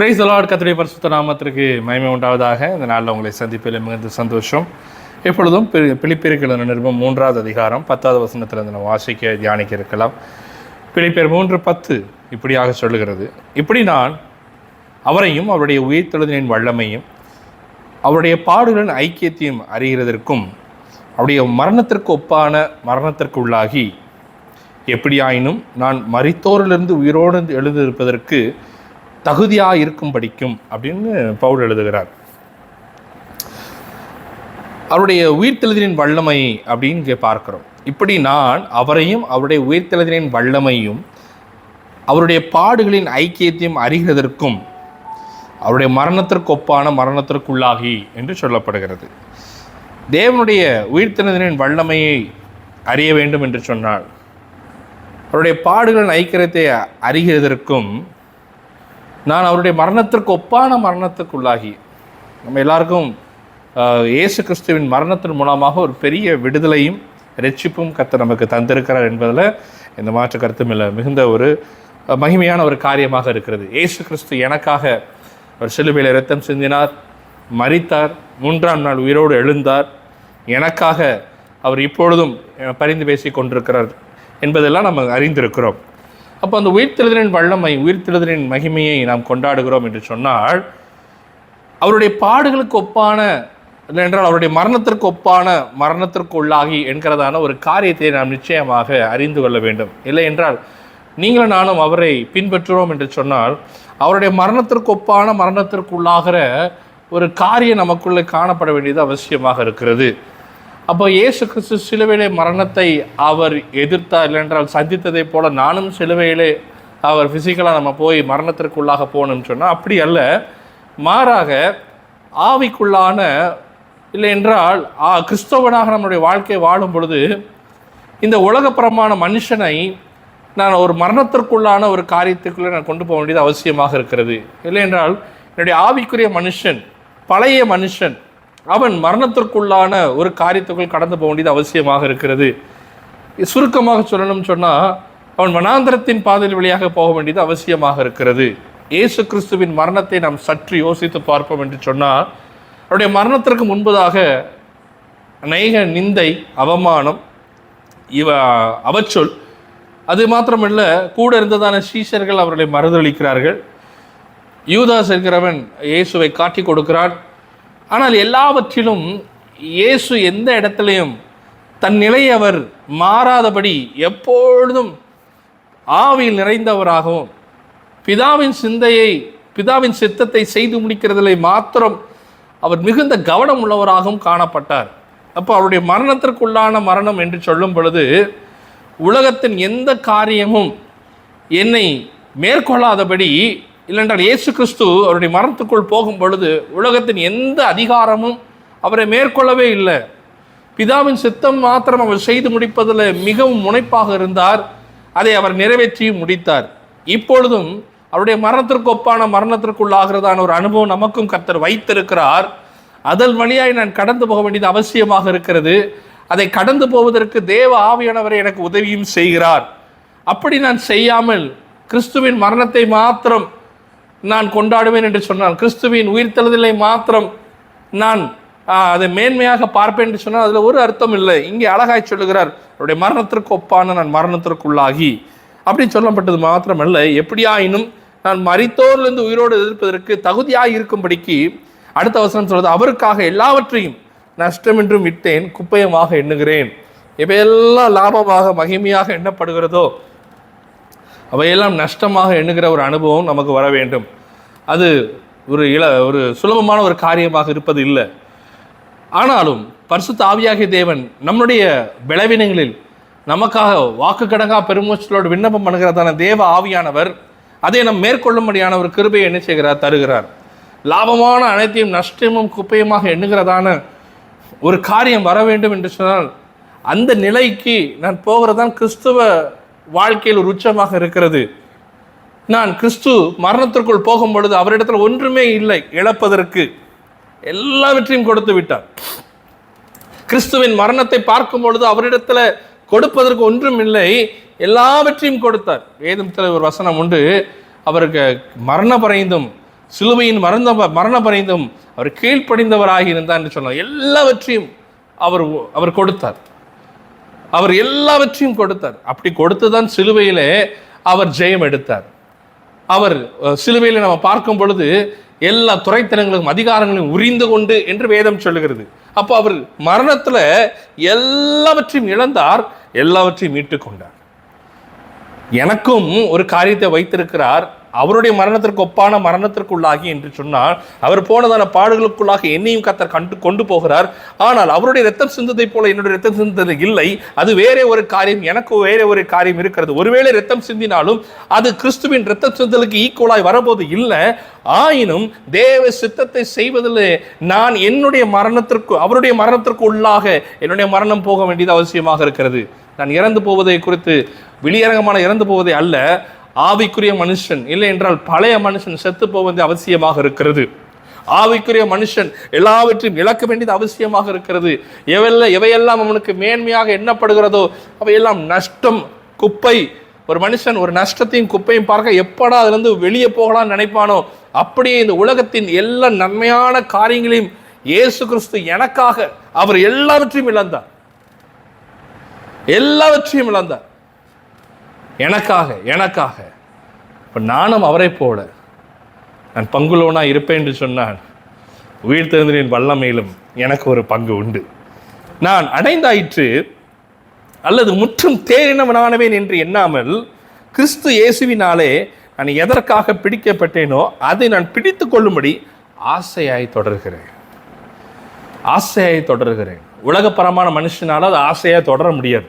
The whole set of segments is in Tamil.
பிரைஸ் லார்ட் கத்துடைய பரிசுத்த நாமத்திற்கு மயமை உண்டாவதாக. இந்த நாளில் உங்களை சந்திப்பில் மிகுந்த சந்தோஷம். எப்பொழுதும் பி- பிலிப்பியர்கள் நிருபம் மூன்றாவது அதிகாரம் பத்தாவது வசனத்தில் நம்ம வாசிக்க தியானிக்க இருக்கலாம். பிலிப்பியர் மூன்று பத்து இப்படியாக சொல்லுகிறது. இப்படி நான் அவரையும் அவருடைய உயிர்த்தெழுதலின் வல்லமையும் அவருடைய பாடுகளின் ஐக்கியத்தையும் அறிகிறதற்கும் அவருடைய மரணத்திற்கு ஒப்பான மரணத்திற்கு உள்ளாகி எப்படியாயினும் நான் மறித்தோரிலிருந்து உயிரோடு எழுதியிருப்பதற்கு தகுதியாக இருக்கும் படிக்கும் அப்படின்னு பவுல் எழுதுகிறார். அவருடைய உயிர்த்தெழுதலின் வல்லமை அப்படின்னு இங்கே பார்க்கிறோம். இப்படி நான் அவரையும் அவருடைய உயிர்த்தெழுதலின் வல்லமையும் அவருடைய பாடுகளின் ஐக்கியத்தையும் அறிகிறதற்கும் அவருடைய மரணத்திற்கு ஒப்பான மரணத்திற்குள்ளாகி என்று சொல்லப்படுகிறது. தேவனுடைய உயிர்த்தெழுதலின் வல்லமையை அறிய வேண்டும் என்று சொன்னால் அவருடைய பாடுகளின் ஐக்கியத்தை அறிகிறதற்கும் நான் அவருடைய மரணத்திற்கு ஒப்பான மரணத்துக்குள்ளாகி நம்ம எல்லாருக்கும் இயேசு கிறிஸ்துவின் மரணத்தின் மூலமாக ஒரு பெரிய விடுதலையும் ரட்சிப்பும் கத்த நமக்கு தந்திருக்கிறார் என்பதில் இந்த மாற்று கருத்தும் இல்லை மிகுந்த ஒரு மகிமையான ஒரு காரியமாக இருக்கிறது. இயேசு கிறிஸ்து எனக்காக ஒரு சிலுவையில் இரத்தம் சிந்தினார் மறித்தார் மூன்றாம் நாள் உயிரோடு எழுந்தார். எனக்காக அவர் இப்பொழுதும் பரிந்து பேசி கொண்டிருக்கிறார் என்பதெல்லாம் நம்ம அறிந்திருக்கிறோம். அப்போ அந்த உயிர்த்தெழுதலின் வல்லமை உயிர்த்தெழுதலின் மகிமையை நாம் கொண்டாடுகிறோம் என்று சொன்னால் அவருடைய பாடுகளுக்கு ஒப்பான இல்லை என்றால் அவருடைய மரணத்திற்கு ஒப்பான மரணத்திற்கு உள்ளாகி என்கிறதான ஒரு காரியத்தை நாம் நிச்சயமாக அறிந்து கொள்ள வேண்டும். இல்லை என்றால் நீங்களும் நானும் அவரை பின்பற்றுவோம் என்று சொன்னால் அவருடைய மரணத்திற்கு ஒப்பான மரணத்திற்கு உள்ளாகிற ஒரு காரியம் நமக்குள்ளே காணப்பட வேண்டியது அவசியமாக இருக்கிறது. அப்போ இயேசு கிறிஸ்து சிலுவையிலே மரணத்தை அவர் எதிர்த்தார் இல்லைன்றால் சந்தித்ததை போல நானும் சிலுவையிலே அவர் ஃபிசிக்கலாக நம்ம போய் மரணத்திற்குள்ளாக போகணும்னு சொன்னால் அப்படி அல்ல. மாறாக ஆவிக்குள்ளான இல்லை என்றால் ஆ, கிறிஸ்தவனாக நம்முடைய வாழ்க்கை வாழும் பொழுது இந்த உலகப்புறமான மனுஷனை நான் ஒரு மரணத்திற்குள்ளான ஒரு காரியத்துக்குள்ளே நான் கொண்டு போக வேண்டியது அவசியமாக இருக்கிறது. இல்லை என்றால் என்னுடைய ஆவிக்குரிய மனுஷன் பழைய மனுஷன் அவன் மரணத்திற்குள்ளான ஒரு காரியத்துக்குள் கடந்து போக வேண்டியது அவசியமாக இருக்கிறது. சுருக்கமாக சொல்லணும்னு சொன்னால் அவன் வனாந்திரத்தின் பாதையில் வழியாக போக வேண்டியது அவசியமாக இருக்கிறது. இயேசு கிறிஸ்துவின் மரணத்தை நாம் சற்று யோசித்து பார்ப்போம் என்று சொன்னால் அவருடைய மரணத்திற்கு முன்பதாக அநேக நிந்தை அவமானம் இவ அவச்சொல் அது மாத்திரமல்ல கூட இருந்ததான சீஷர்கள் அவர்களை மறுதளிக்கிறார்கள் யூதாஸ் இருக்கிறவன் இயேசுவை காட்டி கொடுக்கிறான். ஆனால் எல்லாவற்றிலும் இயேசு எந்த இடத்துலையும் தன் நிலையை அவர் மாறாதபடி எப்பொழுதும் ஆவியில் நிறைந்தவராகவும் பிதாவின் சிந்தையை பிதாவின் சித்தத்தை செய்து முடிக்கிறதிலே மாத்திரம் அவர் மிகுந்த கவனம் உள்ளவராகவும் காணப்பட்டார். அப்போ அவருடைய மரணத்திற்குள்ளான மரணம் என்று சொல்லும் பொழுது உலகத்தின் எந்த காரியமும் என்னை மேற்கொள்ளாதபடி இல்லைன்றால் இயேசு கிறிஸ்து அவருடைய மரணத்துக்குள் போகும் பொழுது உலகத்தின் எந்த அதிகாரமும் அவரை மேற்கொள்ளவே இல்லை. பிதாவின் சித்தம் மாத்திரம் அவர் செய்து முடிப்பதில் மிகவும் முனைப்பாக இருந்தார். அதை அவர் நிறைவேற்றியும் முடித்தார். இப்பொழுதும் அவருடைய மரணத்திற்கு ஒப்பான மரணத்திற்குள்ளாகிறதான ஒரு அனுபவம் நமக்கும் கர்த்தர் வைத்திருக்கிறார். அதன் வழியாய் நான் கடந்து போக வேண்டியது அவசியமாக இருக்கிறது. அதை கடந்து போவதற்கு தேவ ஆவியானவரை எனக்கு உதவியும் செய்கிறார். அப்படி நான் செய்யாமல் கிறிஸ்துவின் மரணத்தை மாத்திரம் நான் கொண்டாடுவேன் என்று சொன்னால் கிறிஸ்துவின் உயிர்த்தெழுதலை மாத்திரம் நான் அதை மேன்மையாக பார்ப்பேன் என்று சொன்னால் அதில் ஒரு அர்த்தம் இல்லை. இங்கே அழகாய் சொல்லுகிறார் அவருடைய மரணத்திற்கு ஒப்பான நான் மரணத்திற்குள்ளாகி அப்படி சொல்லப்பட்டது மாத்திரமல்ல. எப்படியாயினும் நான் மறித்தோர்லேருந்து உயிரோடு எதிர்ப்பதற்கு தகுதியாக இருக்கும்படிக்கு அடுத்த வசனம் சொல்வது அவருக்காக எல்லாவற்றையும் நஷ்டமென்றும் விட்டேன் குப்பையமாக எண்ணுகிறேன். இவையெல்லாம் லாபமாக மகிமையாக எண்ணப்படுகிறதோ அவையெல்லாம் நஷ்டமாக எண்ணுகிற ஒரு அனுபவம் நமக்கு வர வேண்டும். அது ஒரு இள ஒரு சுலபமான ஒரு காரியமாக இருப்பது இல்லை. ஆனாலும் பரிசு தாவியாகிய தேவன் நம்முடைய பலவீனங்களில் நமக்காக வாக்கு கடங்கா பெருமூச்சலோடு விண்ணப்பம் பண்ணுகிறதான தேவ ஆவியானவர் அதை நம் மேற்கொள்ளும்படியான ஒரு கிருபையை என்ன செய்கிறார்? தருகிறார். லாபமான அனைத்தையும் நஷ்டமும் குப்பையுமாக எண்ணுகிறதான ஒரு காரியம் வர வேண்டும் என்று சொன்னால் அந்த நிலைக்கு நான் போகிறதான் கிறிஸ்துவ வாழ்க்கையில் ஒரு உச்சமாக இருக்கிறது. நான் கிறிஸ்து மரணத்திற்குள் போகும் பொழுது அவரிடத்தில் ஒன்றுமே இல்லை இழப்பதற்கு. எல்லாவற்றையும் கொடுத்து விட்டார். கிறிஸ்துவின் மரணத்தை பார்க்கும் பொழுது அவரிடத்துல கொடுப்பதற்கு ஒன்றும் இல்லை எல்லாவற்றையும் கொடுத்தார். வேதத்தில் ஒரு வசனம் உண்டு அவருக்கு மரண பறைந்தும் சிலுவையின் மறந்த மரண பறைந்தும் அவர் கீழ்ப்படிந்தவராக இருந்தார் என்று சொன்னார். எல்லாவற்றையும் அவர் அவர் கொடுத்தார். அவர் எல்லாவற்றையும் கொடுத்தார். அப்படி கொடுத்துதான் சிலுவையிலே அவர் ஜெயம் எடுத்தார். அவர் சிலுவையில் சிலுவையில நம்ம பார்க்கும் பொழுது எல்லா துறைத்தனங்களும் அதிகாரங்களையும் உரிந்து கொண்டு என்று வேதம் சொல்லுகிறது. அப்போ அவர் மரணத்துல எல்லாவற்றையும் இழந்தார் எல்லாவற்றையும் மீட்டுக் கொண்டார். எனக்கும் ஒரு காரியத்தை வைத்திருக்கிறார் அவருடைய மரணத்திற்கு ஒப்பான மரணத்திற்குள்ளாகி என்று சொன்னால் அவர் போனதான பாடுகளுக்குள்ளாக என்னையும் கத்தர் கண்டு கொண்டு போகிறார். ஆனால் அவருடைய ரத்தம் சிந்ததை போல என்னுடைய ரத்தம் சிந்தது இல்லை. அது வேறே ஒரு காரியம் எனக்கு வேறே ஒரு காரியம் இருக்கிறது. ஒருவேளை ரத்தம் சிந்தினாலும் அது கிறிஸ்துவின் ரத்தம் சிந்தலுக்கு ஈக்குவலாய் வரபோது இல்லை. ஆயினும் தேவ சித்தத்தை செய்வதில் நான் என்னுடைய மரணத்திற்கு அவருடைய மரணத்திற்கு உள்ளாக என்னுடைய மரணம் போக வேண்டியது அவசியமாக இருக்கிறது. நான் இறந்து போவதை குறித்து வெளியரங்கமான இறந்து போவதை அல்ல. ஆவிக்குரிய மனுஷன் இல்லை என்றால் பழைய மனுஷன் செத்து போவது அவசியமாக இருக்கிறது. ஆவிக்குரிய மனுஷன் எல்லாவற்றையும் இழக்க வேண்டியது அவசியமாக இருக்கிறது. எவெல்ல எவையெல்லாம் அவனுக்கு மேன்மையாக எண்ணப்படுகிறதோ அவையெல்லாம் நஷ்டம் குப்பை. ஒரு மனுஷன் ஒரு நஷ்டத்தையும் குப்பையும் பார்க்க எப்படா அதுலேருந்து வெளியே போகலாம்னு நினைப்பானோ அப்படியே இந்த உலகத்தின் எல்லா நன்மையான காரியங்களையும் இயேசு கிறிஸ்து எனக்காக அவர் எல்லாவற்றையும் இழந்தார். எல்லாவற்றையும் இழந்தார். எனக்காக எனக்காக. இப்போ நானும் அவரை போல நான் பங்குலோனாக இருப்பேன் என்று சொன்னான் உயிர் தெரிந்தனின் வல்லமையிலும் எனக்கு ஒரு பங்கு உண்டு. நான் அடைந்தாயிற்று அல்லது முற்றும் தேறினவனானவேன் என்று எண்ணாமல் கிறிஸ்து இயேசுவினாலே நான் எதற்காக பிடிக்கப்பட்டேனோ அதை நான் பிடித்து கொள்ளும்படி ஆசையாய் தொடர்கிறேன். ஆசையாய் தொடர்கிறேன். உலகப்பரமான மனுஷனால அது ஆசையாக தொடர முடியாது.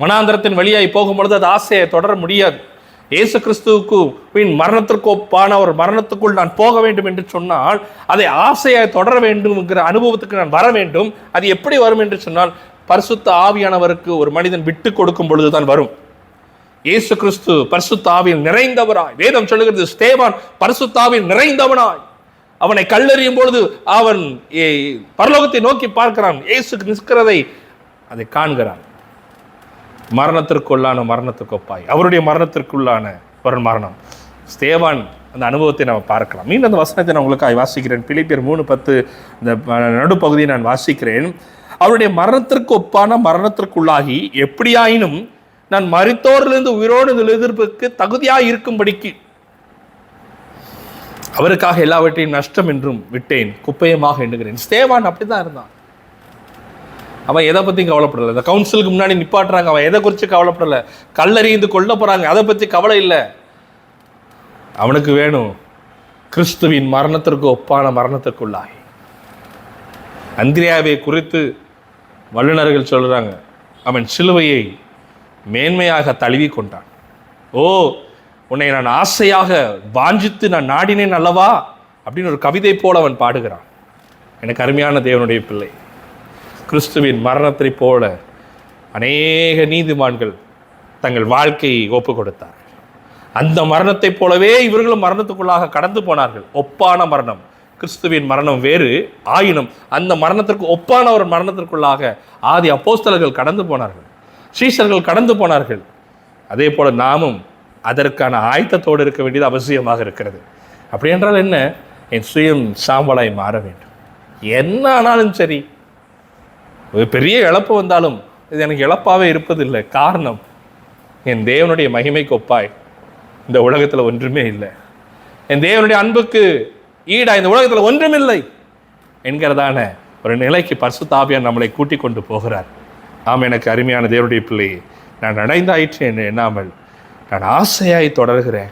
மனாந்தரத்தின் வழியாய் போகும்பொழுது அது ஆசையை தொடர முடியாது. இயேசு கிறிஸ்துவுக்கு பின் மரணத்திற்கு ஒப்பான ஒரு மரணத்துக்குள் நான் போக வேண்டும் என்று சொன்னால் அதை ஆசையாய் தொடர வேண்டும்ங்கிற அனுபவத்துக்கு நான் வர வேண்டும். அது எப்படி வரும் என்று சொன்னால் பரிசுத்த ஆவியானவருக்கு ஒரு மனிதன் விட்டு கொடுக்கும் பொழுதுதான் வரும். இயேசு கிறிஸ்து பரிசுத்தாவில் நிறைந்தவராய். வேதம் சொல்லுகிறது ஸ்தேவான் பரிசுத்தாவில் நிறைந்தவனாய். அவனை கல்லெறியும் பொழுது அவன் ஏ- பரலோகத்தை நோக்கி பார்க்கிறான். இயேசு நிற்கிறதை அதை காண்கிறான். மரணத்திற்குள்ளான மரணத்துக்கு ஒப்பாய் அவருடைய மரணத்திற்குள்ளான ஒரு மரணம். ஸ்தேவான் அந்த அனுபவத்தை நம்ம பார்க்கலாம். மீண்டும் அந்த வசனத்தை நான் உங்களுக்காக வாசிக்கிறேன். பிலிப்பியர் மூணு பத்து இந்த நடுப்பகுதியை நான் வாசிக்கிறேன். அவருடைய மரணத்திற்கு ஒப்பான மரணத்திற்குள்ளாகி எப்படியாயினும் நான் மறித்தோரிலிருந்து உயிரோடு எதிர்ப்புக்கு தகுதியாக இருக்கும்படிக்கு அவருக்காக எல்லாவற்றையும் நஷ்டம் என்றும் விட்டேன். குப்பையமாக எண்ணுகிறேன். ஸ்தேவான் அப்படிதான் இருந்தான். அவன் எதை பற்றியும் கவலைப்படலை. இந்த கவுன்சிலுக்கு முன்னாடி நிப்பாட்டுறாங்க. அவன் எதை குறித்து கவலைப்படலை. கல்லறிந்து கொல்ல போகிறாங்க அதை பற்றி கவலை இல்லை. அவனுக்கு வேணும். கிறிஸ்துவின் மரணத்திற்கு ஒப்பான மரணத்திற்குள்ளாய் அந்திரியாவை குறித்து வல்லுநர்கள் சொல்கிறாங்க அவன் சிலுவையை மேன்மையாக தழுவி கொண்டான். ஓ உன்னை நான் ஆசையாக வாஞ்சித்து நான் நாடினேன் அல்லவா? அப்படின்னு ஒரு கவிதை போல அவன் பாடுகிறான். எனக்கு அருமையான தேவனுடைய பிள்ளை. கிறிஸ்துவின் மரணத்தைப் போல அநேக நீதிமான்கள் தங்கள் வாழ்க்கையை ஒப்பு கொடுத்தார். அந்த மரணத்தைப் போலவே இவர்களும் மரணத்துக்குள்ளாக கடந்து போனார்கள். ஒப்பான மரணம். கிறிஸ்துவின் மரணம் வேறு ஆயினும் அந்த மரணத்திற்கு ஒப்பான ஒரு மரணத்திற்குள்ளாக ஆதி அப்போஸ்தலர்கள் கடந்து போனார்கள். ஸ்ரீசர்கள் கடந்து போனார்கள். அதே போல நாமும் அதற்கான ஆயத்தத்தோடு இருக்க வேண்டியது அவசியமாக இருக்கிறது. அப்படி என்றால் என்ன? என் சுயம் சாம்பலாய் மாற வேண்டும். என்ன ஆனாலும் சரி பெரிய இழப்பு வந்தாலும் இது எனக்கு இழப்பாகவே இருப்பதில்லை. காரணம் என் தேவனுடைய மகிமைக்கு ஒப்பாய். இந்த உலகத்தில் ஒன்றுமே இல்லை. என் தேவனுடைய அன்புக்கு ஈடா இந்த உலகத்தில் ஒன்றுமில்லை என்கிறதான ஒரு நிலைக்கு பரிசுத்தாபியான் நம்மளை கூட்டி கொண்டு போகிறார். ஆம் எனக்கு அருமையான தேவனுடைய பிள்ளையை நான் அடைந்தாயிற்று என்று எண்ணாமல் நான் ஆசையாய் தொடர்கிறேன்.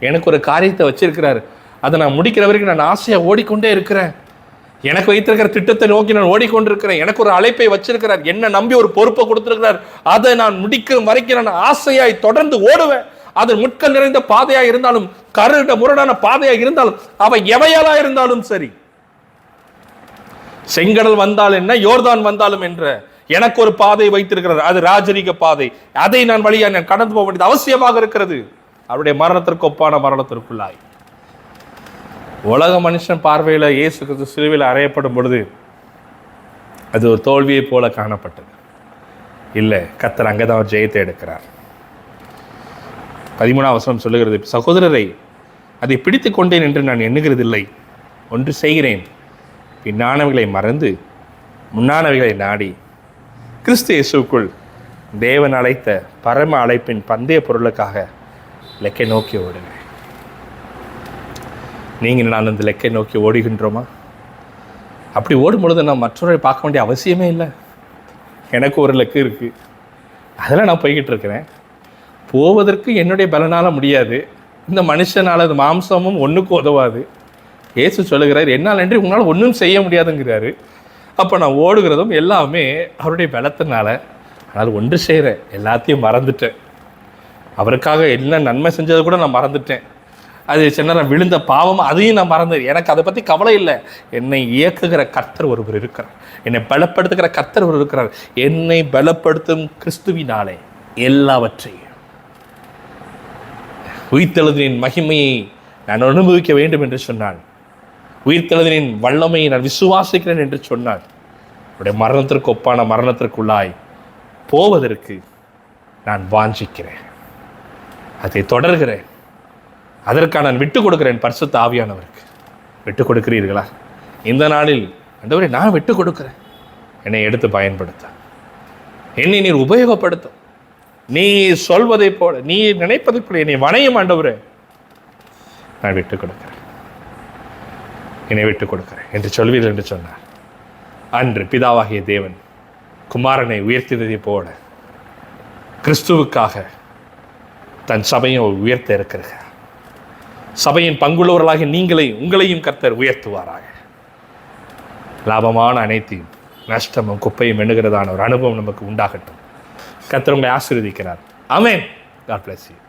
எனக்கு ஒரு காரியத்தை வச்சிருக்கிறார். அதை நான் முடிக்கிற வரைக்கும் நான் ஆசையாக ஓடிக்கொண்டே இருக்கிறேன். எனக்கு வைத்திருக்கிற திட்டத்தை நோக்கி நான் ஓடிக்கொண்டிருக்கிறேன். எனக்கு ஒரு அழைப்பை வச்சிருக்கிறார். என்ன நம்பி ஒரு பொறுப்பை கொடுத்திருக்கிறார். அதை நான் முடிக்கிற வரைக்கும் நான் ஆசையாய் தொடர்ந்து ஓடுவேன். அது முட்கள் நிறைந்த பாதையாக இருந்தாலும் கருட முரடான பாதையாக இருந்தாலும் அவை எவையாலா இருந்தாலும் சரி. செங்கடல் வந்தால் என்ன யோர்தான் வந்தாலும் என்ற எனக்கு ஒரு பாதை வைத்திருக்கிறார். அது ராஜரீக பாதை. அதை நான் வழியா நான் கடந்து போக வேண்டியது அவசியமாக இருக்கிறது. அவருடைய மரணத்திற்கு ஒப்பான மரணத்திற்குள்ளாய். உலக மனுஷன் பார்வையில் இயேசு கிறிஸ்து சிலுவையில் அறையப்படும் பொழுது அது ஒரு தோல்வியை போல காணப்பட்டது. இல்லை கத்தர் அங்கே தான் ஜெயத்தை எடுக்கிறார். பதிமூணாம் அவசரம் சொல்லுகிறது சகோதரரை அதை பிடித்து கொண்டேன் என்று நான் எண்ணுகிறதில்லை. ஒன்று செய்கிறேன். பின்னானவைகளை மறந்து முன்னானவைகளை நாடி கிறிஸ்து இயேசுக்குள் தேவன் அழைத்த பரம அழைப்பின் பந்தய பொருளுக்காக இலக்கை நோக்கி ஓடுகிறேன் நீங்கள் நான் அந்த லெக்கை நோக்கி ஓடுகின்றோமா? அப்படி ஓடும் பொழுது நான் மற்றவரை பார்க்க வேண்டிய அவசியமே இல்லை. எனக்கு ஒரு லெக்கு இருக்குது அதில் நான் போய்கிட்டு இருக்கிறேன். போவதற்கு என்னுடைய பலனால் முடியாது. இந்த மனுஷனால் அது மாம்சமும் ஒன்றுக்கும் உதவாது. இயேசு சொல்லுகிறார் என்னால் என்று உங்களால் ஒன்றும் செய்ய முடியாதுங்கிறாரு. அப்போ நான் ஓடுகிறதும் எல்லாமே அவருடைய பலத்தினால. ஆனால் ஒன்று செய்கிறேன் எல்லாத்தையும் மறந்துட்டேன். அவருக்காக என்ன நன்மை செஞ்சதை கூட நான் மறந்துட்டேன். அது சின்ன விழுந்த பாவம் அதையும் நான் மறந்து எனக்கு அதை பற்றி கவலை இல்லை. என்னை இயக்குகிற கர்த்தர் ஒருவர் இருக்கிறார். என்னை பலப்படுத்துகிற கர்த்தர் ஒருவர் இருக்கிறார். என்னை பலப்படுத்தும் கிறிஸ்துவினாலே எல்லாவற்றையும். உயிர்த்தெழுதினின் மகிமையை நான் அனுபவிக்க வேண்டும் என்று சொன்னான் உயிர்த்தெழுதினின் வல்லமையை நான் விசுவாசிக்கிறேன் என்று சொன்னான் அவருடைய மரணத்திற்கு ஒப்பான மரணத்திற்குள்ளாய் போவதற்கு நான் வாஞ்சிக்கிறேன். அதை தொடர்கிறேன். அதற்காக நான் விட்டு கொடுக்கிறேன் பரிசுத்த ஆவியானவருக்கு. விட்டு கொடுக்கிறீர்களா? இந்த நாளில் அந்தவரை நான் விட்டு கொடுக்குறேன். என்னை எடுத்து பயன்படுத்த. என்னை நீர் உபயோகப்படுத்த நீ சொல்வதை போல நீ நினைப்பதை போல என்னை வணையும் ஆண்டவரே. நான் விட்டு கொடுக்கிறேன். என்னை விட்டு கொடுக்கிறேன் என்று சொல்வீர்கள் என்று சொன்னார். அன்று பிதாவாகிய தேவன் குமாரனை உயர்த்தியதைப் போல கிறிஸ்துவுக்காக தன் சபையை உயர்த்த இருக்கிறார். சபையின் பங்குள்ளவர்களாக நீங்களை உங்களையும் கர்த்தர் உயர்த்துவாராக. லாபமான அனைத்தையும் நஷ்டமும் குப்பையும் எண்ணுகிறதான ஒரு அனுபவம் நமக்கு உண்டாகட்டும். கர்த்தர் உங்களை ஆசீர்வதிக்கிறார். அமேன் காட் பிளஸ் யூ